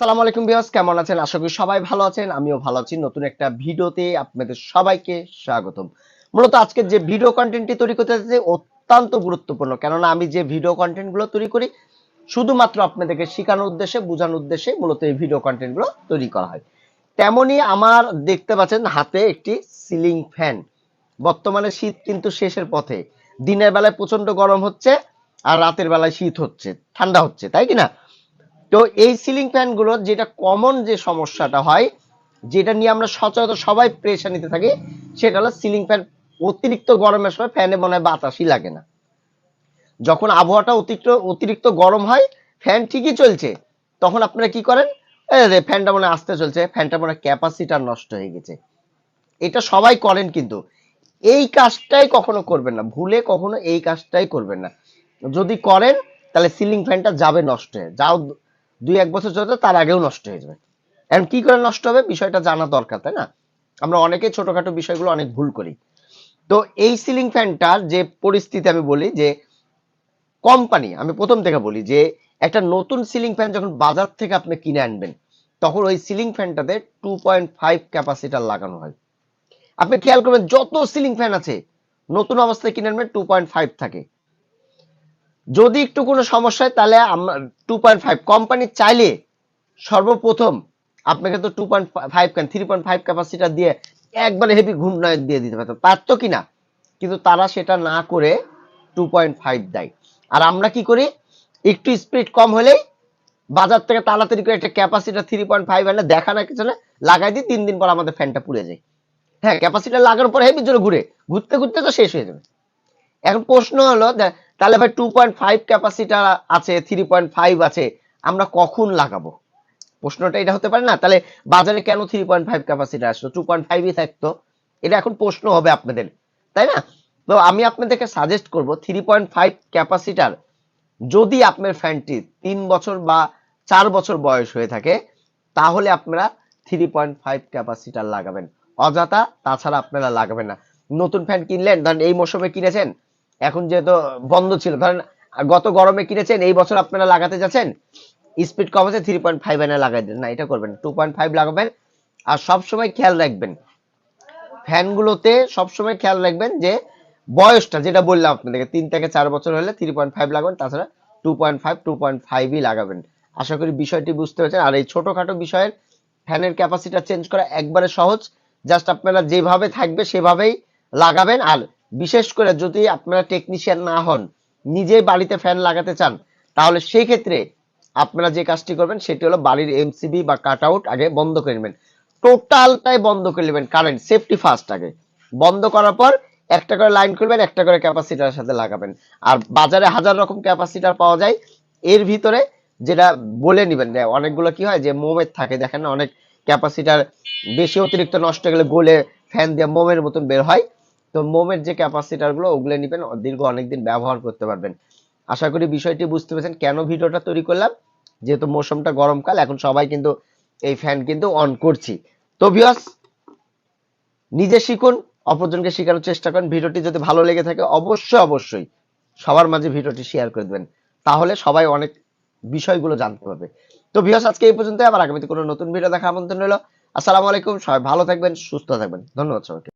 সালামু আলাইকুম বিয়াস কেমন আছেন? আশা করি সবাই ভালো আছেন, আমিও ভালো আছি। নতুন একটা ভিডিওতে আপনাদের সবাইকে স্বাগতম। মূলত আজকে যে ভিডিও কন্টেন্টটি তৈরি করতে যাচ্ছি, অত্যন্ত গুরুত্বপূর্ণ। কেননা আমি যে ভিডিও কন্টেন্টগুলো তৈরি করি, শুধুমাত্র আপনাদেরকে শেখানোর উদ্দেশ্যে, বোঝানোর উদ্দেশ্যে মূলত এই ভিডিও কন্টেন্টগুলো তৈরি করা হয়। তেমনি আমার দেখতে পাচ্ছেন হাতে একটি সিলিং ফ্যান বর্তমানে শীত কিন্তু শেষের পথে। দিনের বেলায় প্রচণ্ড গরম হচ্ছে আর রাতের বেলায় শীত হচ্ছে, ঠান্ডা হচ্ছে, তাই কি না? তো এই সিলিং ফ্যানগুলো যেটা কমন যে সমস্যাটা হয়, যেটা নিয়ে আমরা সচরাচর সবাই প্রেশার নিতে থাকি, সেটা হলো সিলিং ফ্যান অতিরিক্ত গরমের সময় ফ্যানে মনে হয় বাতাসই লাগে না। যখন আবহাওয়াটা অতিরিক্ত অতিরিক্ত গরম হয় ফ্যান ঠিকই চলছে, তখন আপনারা কি করেন? ফ্যানটা মনে আসতে চলছে ফ্যানটা মনে ক্যাপাসিটার নষ্ট হয়ে গেছে। এটা সবাই করেন কিন্তু, এই কাজটাই কখনো করবেন না, ভুলে কখনো এই কাজটাই করবেন না। যদি করেন, তাহলে সিলিং ফ্যানটা যাবে নষ্ট হয়ে, যাও দুই, এক বছর চলতে তার আগেও নষ্ট হয়ে যাবে। এখন কি করে নষ্ট হবে বিষয়টা জানা দরকার, তাই না? আমরা অনেকে ছোটখাটো বিষয়গুলো অনেক ভুল করি। তো এই সিলিং ফ্যানটার যে পরিস্থিতি আমি বলি, যে কোম্পানি, আমি প্রথম থেকে বলি যে একটা নতুন সিলিং ফ্যান যখন বাজার থেকে আপনি কিনে আনবেন, তখন ওই সিলিং ফ্যানটাতে টু পয়েন্ট ফাইভ ক্যাপাসিটার লাগানো হয়। আপনি খেয়াল করবেন, যত সিলিং ফ্যান আছে, নতুন অবস্থায় কিনে আনবেন টু পয়েন্ট ফাইভ থাকে। যদি একটু কোনো সমস্যা হয়, তাহলে টু পয়েন্ট ফাইভ কোম্পানি চাইলে সর্বপ্রথম আপনাকে তো টু পয়েন্ট ফাইভ কেন থ্রি পয়েন্ট ফাইভ ক্যাপাসিটার দিয়ে একবারে হেভি ঘূর্ণায়ন দিয়ে দিতে পারতো পারতো কিনা কিন্তু তারা সেটা না করে টু পয়েন্ট ফাইভ দেয়। আর আমরা কি করি? একটু স্পিড কম হলেই বাজার থেকে তাড়াতাড়ি করে একটা ক্যাপাসিটার থ্রি পয়েন্ট ফাইভ এনে দেখা না কিছু না লাগাই দিই, তিন দিন পর আমাদের ফ্যানটা পুড়ে যায়। হ্যাঁ ক্যাপাসিটার লাগানোর পর হেভি জোরে ঘুরে। ঘুরতে ঘুরতে তো শেষ হয়ে যাবে। এখন প্রশ্ন হলো তাহলে ভাই টু পয়েন্ট ফাইভ ক্যাপাসিটার আছে থ্রি পয়েন্ট ফাইভ আছে, আমরা কখন লাগাবো? প্রশ্নটা এটা হতে পারে না? তাহলে বাজারে কেন থ্রি পয়েন্ট ফাইভ ক্যাপাসিটার আসলো? টু পয়েন্ট ফাইভই থাকতো। এটা এখন প্রশ্ন হবে আপনাদের, তাই না? তো আমি আপনাদেরকে সাজেস্ট করব থ্রি পয়েন্ট ফাইভ ক্যাপাসিটার যদি আপনার ফ্যানটি তিন বছর বা চার বছর বয়স হয়ে থাকে, তাহলে আপনারা থ্রি পয়েন্ট ফাইভ ক্যাপাসিটার লাগাবেন। অযথা তাছাড়া আপনারা লাগাবেন না। নতুন ফ্যান কিনলেন, ধরেন এই মৌসুমে কিনেছেন এখন যেহেতু বন্ধ ছিল ধরেন গত গরমে কিনেছেন, এই বছর আপনারা লাগাতে যাচ্ছেন, স্পিড কম আছে থ্রি পয়েন্ট ফাইভ এনে লাগাই দেন। না, এটা করবেন টু পয়েন্ট ফাইভ লাগাবেন, আর সবসময় খেয়াল রাখবেন, ফ্যানগুলোতে সবসময় খেয়াল রাখবেন যে বয়সটা, যেটা বললাম আপনাদেরকে, তিন থেকে চার বছর হলে থ্রি পয়েন্ট ফাইভ লাগাবেন, তাছাড়া two point five two point ফাইভই লাগাবেন। আশা করি বিষয়টি বুঝতে পেরেছেন, আর এই ছোটখাটো বিষয়ের ফ্যানের ক্যাপাসিটা চেঞ্জ করা একবারে সহজ জাস্ট আপনারা যেভাবে থাকবে সেভাবেই লাগাবেন, আর বিশেষ করে যদি আপনারা টেকনিশিয়ান না হন, নিজেই বাড়িতে ফ্যান লাগাতে চান, তাহলে সেই ক্ষেত্রে আপনারা যে কাজটি করবেন, সেটি হলো বাড়ির এমসিবি বা কাট আউট আগে বন্ধ করে নেবেন। টোটালটাই বন্ধ করে নেবেন কারেন্ট সেফটি ফার্স্ট আগে। বন্ধ করার পর একটা করে লাইন করবেন একটা করে ক্যাপাসিটার সাথে লাগাবেন। আর বাজারে হাজার রকম ক্যাপাসিটার পাওয়া যায়, এর ভিতরে যেটা বলে নেবেন অনেকগুলো কি হয় যে মোমের থাকে, দেখেন অনেক ক্যাপাসিটার বেশি অতিরিক্ত নষ্ট হয়ে গেলে গলে ফ্যান দিয়ে মোমের মতন বের হয়। তো মোমের যে ক্যাপাসিটারগুলো, ওগুলো নেবেন, দীর্ঘ অনেকদিন ব্যবহার করতে পারবেন। আশা করি বিষয়টি বুঝতে পেরেছেন। কেন ভিডিওটা তৈরি করলাম? যেহেতু মৌসুমটা গরমকাল, এখন সবাই কিন্তু এই ফ্যান কিন্তু অন করছি। তো ভিউয়ার্স নিজে শিখুন, অপরজনকে শেখানোর চেষ্টা করেন। ভিডিওটি যদি ভালো লেগে থাকে, অবশ্যই অবশ্যই সবার মাঝে ভিডিওটি শেয়ার করে দেবেন। তাহলে সবাই অনেক বিষয়গুলো জানতে পারবে। তো ভিউয়ার্স আজকে এই পর্যন্ত আবার আগামীতে কোনো নতুন ভিডিও দেখা আমন্ত্রণ রইল। আসসালামু আলাইকুম। সবাই ভালো থাকবেন, সুস্থ থাকবেন। ধন্যবাদ সবাইকে।